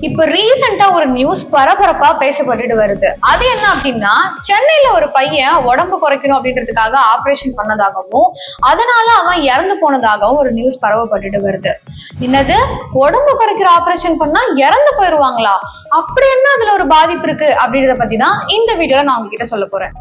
இப்ப ரீசெண்டா ஒரு நியூஸ் பரபரப்பா பேசப்பட்டுட்டு வருது. அது என்ன அப்படின்னா சென்னையில ஒரு பையன் உடம்பு குறைக்கணும் அப்படின்றதுக்காக ஆபரேஷன் பண்ணதாகவும் அதனால அவன் இறந்து போனதாகவும் ஒரு நியூஸ் பரவப்பட்டுட்டு வருது. என்னது? உடம்பு குறைக்கிற ஆபரேஷன் பண்ணா இறந்து போயிருவாங்களா? அப்படி என்ன அதுல ஒரு பாதிப்பு இருக்கு அப்படின்றத பத்தி தான் இந்த வீடியோல நான் உங்ககிட்ட சொல்ல போறேன்.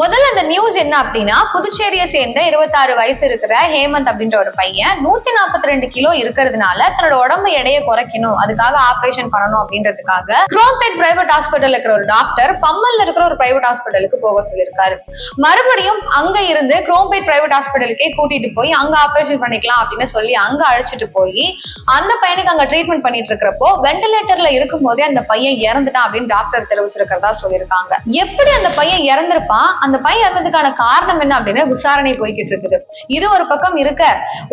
முதல்ல அந்த நியூஸ் என்ன அப்படின்னா புதுச்சேரியை சேர்ந்த இருபத்தாறு வயசு இருக்கிற ஹேமந்த் அப்படின்ற ஒரு பையன் நூத்தி நாற்பத்தி ரெண்டு கிலோ இருக்கிறதுனால தன்னோட உடம்பு எடையை குறைக்கணும் அதுக்காக ஆபரேஷன் பண்ணணும் அப்படின்றதுக்காக குரோம்பேட் பிரைவேட் ஹாஸ்பிட்டல் இருக்கிற ஒரு டாக்டர் பம்மல்ல இருக்கிற ஒரு பிரைவேட் ஹாஸ்பிட்டலுக்கு போக சொல்லியிருக்காரு. மறுபடியும் அங்க இருந்து குரோம்பேட் பிரைவேட் ஹாஸ்பிட்டலுக்கே கூட்டிட்டு போய் அங்க ஆபரேஷன் பண்ணிக்கலாம் அப்படின்னு சொல்லி அங்க அழைச்சிட்டு போய் அந்த பையனுக்கு அங்க ட்ரீட்மெண்ட் பண்ணிட்டு இருக்கிறப்போ வெண்டிலேட்டர்ல இருக்கும் போதே அந்த பையன் இறந்துட்டான் அப்படின்னு டாக்டர் தெரிவிச்சிருக்கிறதா சொல்லியிருக்காங்க. எப்படி அந்த பையன் இறந்திருப்பான்? அந்த பையன் இறந்ததுக்கான காரணம் என்ன அப்படின்னு விசாரணை போய்கிட்டு இருக்குது. இது ஒரு பக்கம் இருக்க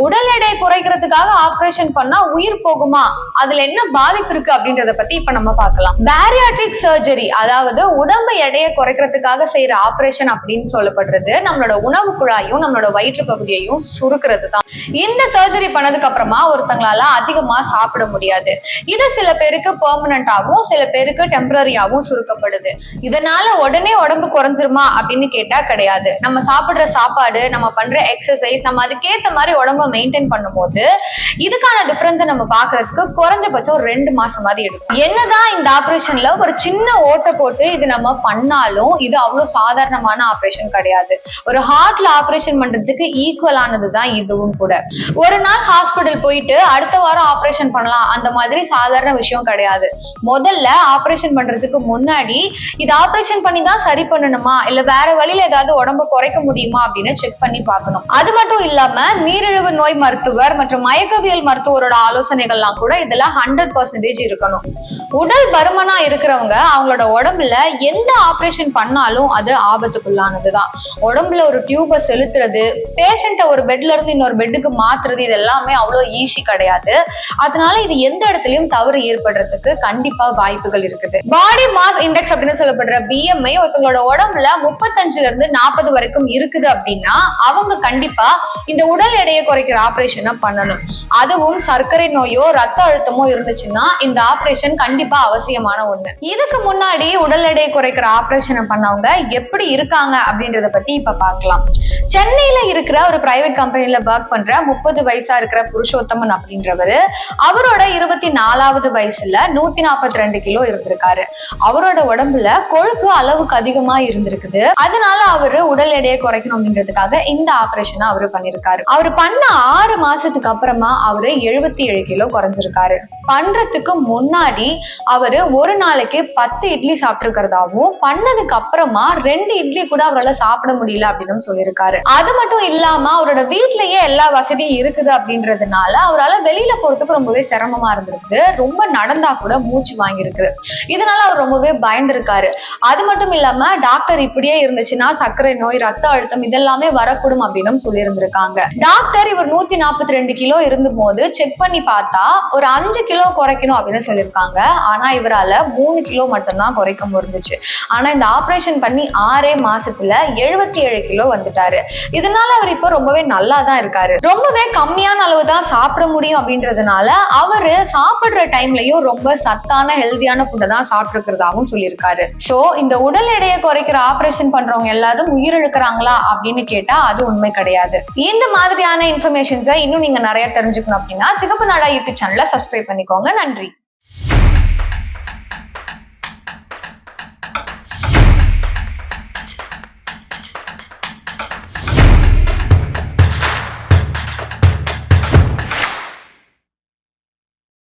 உடல் எடை குறைக்கிறதுக்காக ஆபரேஷன் பண்ணா உயிர் போகுமா? அதுல என்ன பாதிப்பு இருக்கு அப்படின்றத பத்தி இப்ப நம்ம பார்க்கலாம். பேரியாட்ரிக் சர்ஜரி அதாவது உடம்பு எடையை குறைக்கிறதுக்காக செய்யற ஆபரேஷன் அப்படின்னு சொல்லப்படுறது நம்மளோட உணவு குழாயும் நம்மளோட வயிற்று பகுதியையும் சுருக்கிறது தான். இந்த சர்ஜரி பண்ணதுக்கு அப்புறமா ஒருத்தங்களால அதிகமா சாப்பிட முடியாது. இது சில பேருக்கு பெர்மனண்டாவும் சில பேருக்கு டெம்பரரியாவும் சுருக்கப்படுது. இதனால உடனே உடம்பு குறைஞ்சிருமா அப்படின்னு கேட்டா கிடையாது. நம்ம சாப்பிடுற சாப்பாடு நம்ம பண்ற எக்ஸசைஸ் நம்ம அதுக்கேத்த மாதிரி உடம்ப மெயின்டைன் பண்ணும்போது இதுக்கான டிஃபரன்ஸை நம்ம பாக்குறதுக்கு குறைஞ்சபட்சம் ஒரு ரெண்டு மாசம் மாதிரி எடுக்கும். என்னதான் இந்த ஆபரேஷன்ல ஒரு சின்ன ஓட்டை போட்டு இது நம்ம பண்ணாலும் இது அவ்வளவு சாதாரணமான ஆபரேஷன் கிடையாது. ஒரு ஹார்ட்ல ஆபரேஷன் பண்றதுக்கு ஈக்குவலானது தான் இதுவும் கூட. ஒரு நாள் ஹாஸ்பிட்டல் போயிட்டு அடுத்த வாரம் ஆபரேஷன் பண்ணலாம். அந்த மாதிரி சாதாரண விஷயம் கிடையாது. முதல்ல ஆப்ரேஷன் பண்றதுக்கு முன்னாடி இது ஆப்ரேஷன் பண்ணி தான் சரி பண்ணணுமா? இல்ல வேற வழியில ஏதாவது உடம்ப குறைக்க முடியுமா அப்படின்னு செக் பண்ணி பார்க்கணும். அது மட்டும் இல்லாம நீரிழிவு நோய் மருத்துவர் மற்றும் மயக்கவியல் மருத்துவரோட ஆலோசனைகள்லாம் கூட இதுல ஹண்ட்ரட் பர்சன்டேஜ் இருக்கணும். உடல் பருமனா இருக்கிறவங்க அவங்களோட உடம்புல எந்த ஆப்ரேஷன் பண்ணாலும் அது ஆபத்துக்குள்ளானதுதான். உடம்புல ஒரு டியூபை செலுத்துறது பேஷண்ட்டை ஒரு பெட்ல இருந்து இன்னொரு பெட்டுக்கு மாத்துறது இது எல்லாமே அவ்வளோ ஈஸி கிடையாது. அதனால இது எந்த இடத்துலயும் தவறு ஏற்படுறதுக்கு கண்டிப்பா வாய்ப்புகள் இருக்குது. பாடி மாஸ் இண்டெக்ஸ் அப்படின்னு சொல்லப்படுற பிஎம்ஐ ஒருத்தவங்களோட உடம்புல முப்பத்தஞ்சுல இருந்து நாற்பது வரைக்கும் இருக்குது அப்படின்னா அவங்க கண்டிப்பா இந்த உடல் எடையை குறைக்கிற ஆபரேஷனை பண்ணணும். அதுவும் சர்க்கரை நோயோ ரத்த அழுத்தமோ இருந்துச்சுன்னா இந்த ஆபரேஷன் கண்டிப்பா அவசியமான ஒண்ணு. இதுக்கு முன்னாடி உடல் எடையை குறைக்கிற ஆபரேஷனை பண்ணவங்க எப்படி இருக்காங்க அப்படின்றத பத்தி இப்ப பார்க்கலாம். சென்னையில இருக்கிற ஒரு பிரைவேட் கம்பெனில ஒர்க் பண்ற முப்பது வயசா இருக்கிற புருஷோத்தமன் அப்படின்றவர் அவரோட இருபத்தி நாலாவது வயசுல நூத்தி நாற்பத்தி ரெண்டு கிலோ இருந்திருக்காரு. அவரோட உடம்புல கொழுப்பு அளவுக்கு அதிகமா இருந்திருக்குது. அதனால அவரு உடல் எடையை குறைக்கணும் அப்படின்றதுக்காக இந்த ஆபரேஷனை அவரு பண்ணிருக்காரு. அவர் பண்ண ஆறு மாசத்துக்கு அப்புறமா அவரு எழுபத்தி ஏழு கிலோ குறைஞ்சிருக்காரு. பண்றதுக்கு முன்னாடி அவரு ஒரு நாளைக்கு பத்து இட்லி சாப்பிட்டுருக்கிறதாவும் பண்ணதுக்கு அப்புறமா ரெண்டு இட்லி கூட அவரால் சாப்பிட முடியல அப்படின்னு சொல்லியிருக்காரு. அது மட்டும் இல்லாம அவரோட வீட்லயே எல்லா வசதியும் இருக்குது அப்படின்றதுனால அவரால் வெளியில போறதுக்கு ரொம்பவே சிரமமா இருந்திருக்கு. ரொம்ப நடந்தா கூட மூச்சு வாங்கிருக்கு வாங்கியிருக்கு இதனால அவர் ரொம்பவே பயந்துருக்காரு. அது மட்டும் இல்லாம டாக்டர் இப்படியே இருந்துச்சுன்னா சர்க்கரை நோய் ரத்த அழுத்தம் இதெல்லாமே வரக்கூடும் அப்படின்னு சொல்லியிருந்திருக்காங்க. டாக்டர் இவர் நூத்தி நாற்பத்தி ரெண்டு கிலோ இருந்தும் போது செக் பண்ணி பார்த்தா ஒரு அஞ்சு கிலோ குறைக்கணும் அப்படின்னு சொல்லியிருக்காங்க. ஆனா இவரால மூணு கிலோ மட்டும்தான் குறைக்க முடிஞ்சிச்சு. ஆனா இந்த ஆபரேஷன் பண்ணி ஆறே மாசத்துல எழுபத்தி ஏழு கிலோ வந்துட்டாரு. இதனால அவர் இப்போ ரொம்பவே நல்லா தான் இருக்காரு. ரொம்பவே கம்மியான அளவு தான் சாப்பிட முடியும் அப்படின்றதுனால அவரு சாப்பிடுற டைம்லயும் ரொம்ப சத்தான ஹெல்த் ஹெல்தியான ஃபுட்டை தான் சாப்பிட்டுருக்கிறதாகவும் சொல்லியிருக்காரு. ஸோ இந்த உடல் எடையை குறைக்கிற ஆபரேஷன் பண்றவங்க எல்லாரும் உயிரிழக்கிறாங்களா அப்படின்னு கேட்டா அது உண்மை கிடையாது. இந்த மாதிரியான இன்ஃபர்மேஷன்ஸை இன்னும் நீங்க நிறைய தெரிஞ்சுக்கணும் அப்படின்னா சிகப்பு நாடா யூடியூப் சேனலை சப்ஸ்கிரைப் பண்ணிக்கோங்க. நன்றி.